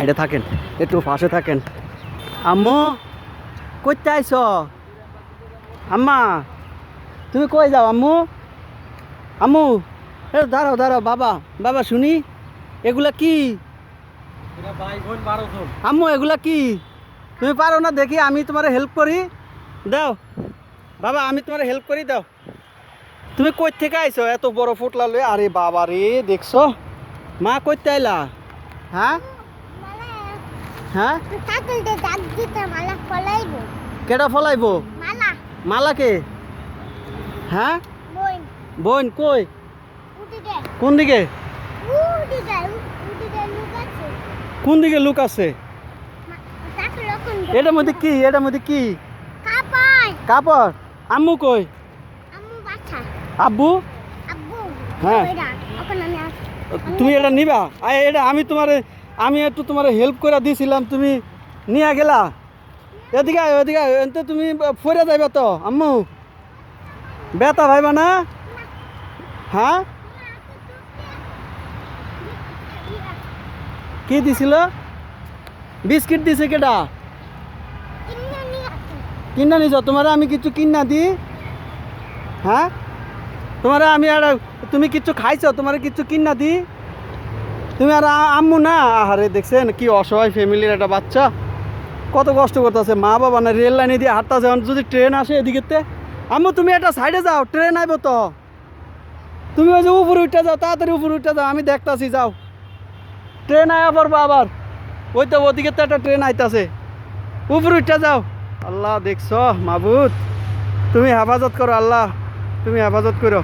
সাইডে থাকেন একটু পাশে থাকেন। আম্মু কইতে আইস আম্মা তুমি কই যাও আম্মু? আম্মু এ দাঁড়াও দাঁড়াও বাবা বাবা শুনি এগুলা কি? আম্মু এগুলা কি? তুমি পারো না দেখি আমি তোমার হেল্প করি। দাও বাবা আমি তোমার হেল্প করি দাও। তুমি কই থেকে আইছো? এত বড় ফুটলা লয়ে আরে বাবা রে দেখছ? মা কইতে আইলা? হ্যাঁ? হ্যাঁ? মালা ফলাইব। কেডা ফলাইবো? মালা। মালাকে? হ্যাঁ? বোন কই? কোন দিকে? কোন দিকে লুক আছে? এটার মধ্যে কি? এটার মধ্যে কি? কাপড়। আম্মু কই? আম্মু বাচ্চা। আব্বু? আব্বু হ্যাঁ। তুমি এটা নিবা? এটা আমি তোমারে আমি একটু তোমার হেল্প করে দিয়েছিলাম তুমি নিয়ে গেলা। এদিকে এদিকে আয়, তুমি ফরে যাইবা তো আম্মু। বেতা ভাইবা না? হ্যাঁ? কি দিছিল? বিস্কিট দিছে নিয়ে কিনা নিছ তোমার আমি কিছু কিনা দি। হ্যাঁ? তোমার আমি আর তুমি কিছু খাইছ তোমার কিছু কিনা দি। তুমি আর আম্মু না? আহারে, দেখছেন কি অসহায় ফ্যামিলির একটা বাচ্চা। কত কষ্ট করতেছে। মা বাবা না রেল লাইনে দিয়ে হাঁটতেছে। যদি ট্রেন আসে এদিকেতে। আম্মু, তুমি একটা সাইডে যাও ট্রেন আইব তো। তুমি ওই যে উপরে উঠে যাও, তাড়াতাড়ি উপরে উঠে যাও, আমি দেখতাছি, যাও। ট্রেন আয়া পড়ব আবার। ওই তো ওদিকে তো একটা ট্রেন আইতাছে। উপরে উঠে যাও। আল্লাহ, দেখছ, মাবুদ? তুমি হেফাজত করো, আল্লাহ। তুমি হেফাজত করো।